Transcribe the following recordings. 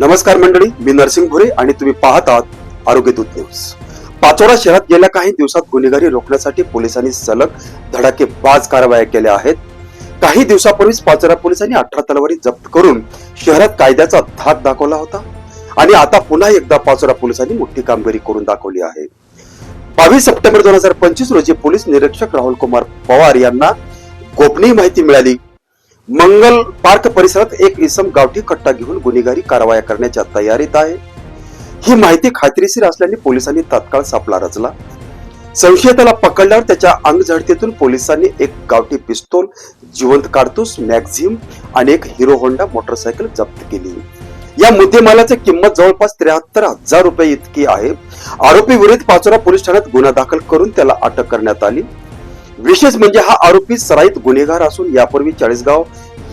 नमस्कार मंडळी मी नरसिंग भुरे आणि तुम्ही पाहत आहात आरोग्य दूत न्यूज. पाचोरा शहरात गेल्या काही दिवसात गुन्हेगारी रोखण्यासाठी पोलिसांनी सलग धडाकेबाज कारवाया केल्या आहेत. काही दिवसापूर्वीच पाचोरा पोलिसांनी अठरा तलवारी जप्त करून शहरात कायद्याचा धाक दाखवला होता आणि आता पुन्हा एकदा पाचोरा पोलिसांनी मोठी कामगिरी करून दाखवली आहे. बावीस सप्टेंबर दोन हजार पंचवीस रोजी पोलीस निरीक्षक राहुल कुमार पवार यांना गोपनीय माहिती मिळाली. मंगल पार्क परिसरात एक इसम गावठी कट्टा घेऊन गुन्हेगारी कारवाया करण्याच्या तयारीत आहे. ही माहिती खात्रीशीर असल्याने पोलिसांनी तात्काळ सापळा रचला. संशयिताला पकडल्यावर त्याच्या अंग झडतीतून पोलिसांनी एक गावठी पिस्तोल जिवंत काडतूस मॅक्झिम आणि एक हिरो होंडा मोटरसायकल जप्त केली. या मुद्देमालाची किंमत जवळपास त्र्याहत्तर हजार रुपये इतकी आहे. आरोपी विरुद्ध पाचोरा पोलीस ठाण्यात गुन्हा दाखल करून त्याला अटक करण्यात आली. विशेष म्हणजे हा आरोपी सराईत गुन्हेगार असून यापूर्वी चाळीसगाव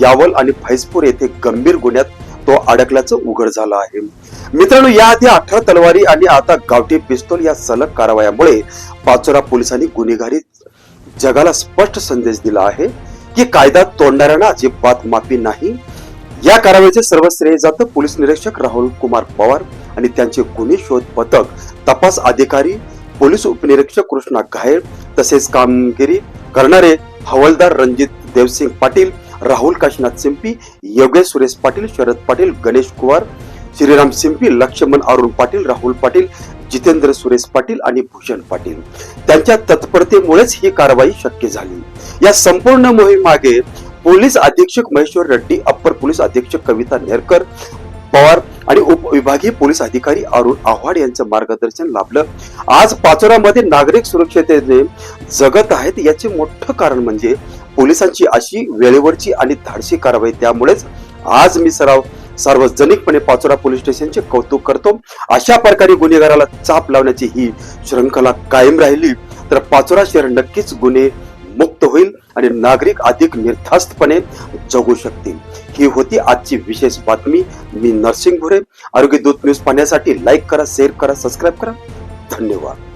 यावल आणि फैजपूर येथे गंभीर गुन्ह्यात तो अडकल्याचं उघड झालं आहे. मित्रांनो याआधी अठरा तलवारी आणि आता गावठी पिस्तूल या सलग कारवायामुळे पाचोरा पोलिसांनी गुन्हेगारी जगाला स्पष्ट संदेश दिला आहे की कायदा तोडणाऱ्यांना अजिबात माफी नाही. या कारवाईचे सर्व श्रेय जातं पोलीस निरीक्षक राहुल कुमार पवार आणि त्यांचे गुन्हे शोध पथक तपास अधिकारी पोलीस उपनिरीक्षक कृष्णा घायल तसेच कामगिरी करणारे हवलदार रणजित देवसिंग पाटील राहुल काशीनाथ सिंपी योगेश सुरेश पाटील शरद पाटील गणेश कुमार श्रीराम सिंपी लक्ष्मण अरुण पाटील राहुल पाटील जितेंद्र सुरेश पाटील आणि भूषण पाटील. त्यांच्या तत्परतेमुळेच ही कारवाई शक्य झाली. या संपूर्ण मोहिमागे पोलीस अधीक्षक महेश्वर रेड्डी अप्पर पोलीस अधीक्षक कविता नेरकर पवार आणि उपविभागीय पोलीस अधिकारी अरुण आव्हाड यांचं मार्गदर्शन लाभलं. आज पाचोरामध्ये नागरिक सुरक्षतेने जगत आहेत याचे मोठं कारण म्हणजे पोलिसांची अशी वेळेवरची आणि धाडशी कारवाई. त्यामुळेच आज मी सराव सार्वजनिकपणे पाचोरा पोलीस स्टेशनचे कौतुक करतो. अशा प्रकारे गुन्हेगाराला चाप लावण्याची ही श्रृंखला कायम राहिली. तर पाचोरा शहर नक्कीच गुन्हे मुक्त होईल आणि नागरिक अधिक निर्धास्तपणे जगू शकतील. ही होती आजची विशेष बातमी. मी नरसिंग भुरे. आरोग्य दूत न्यूज पाहण्यासाठी लाईक करा शेअर करा सबस्क्राईब करा. धन्यवाद.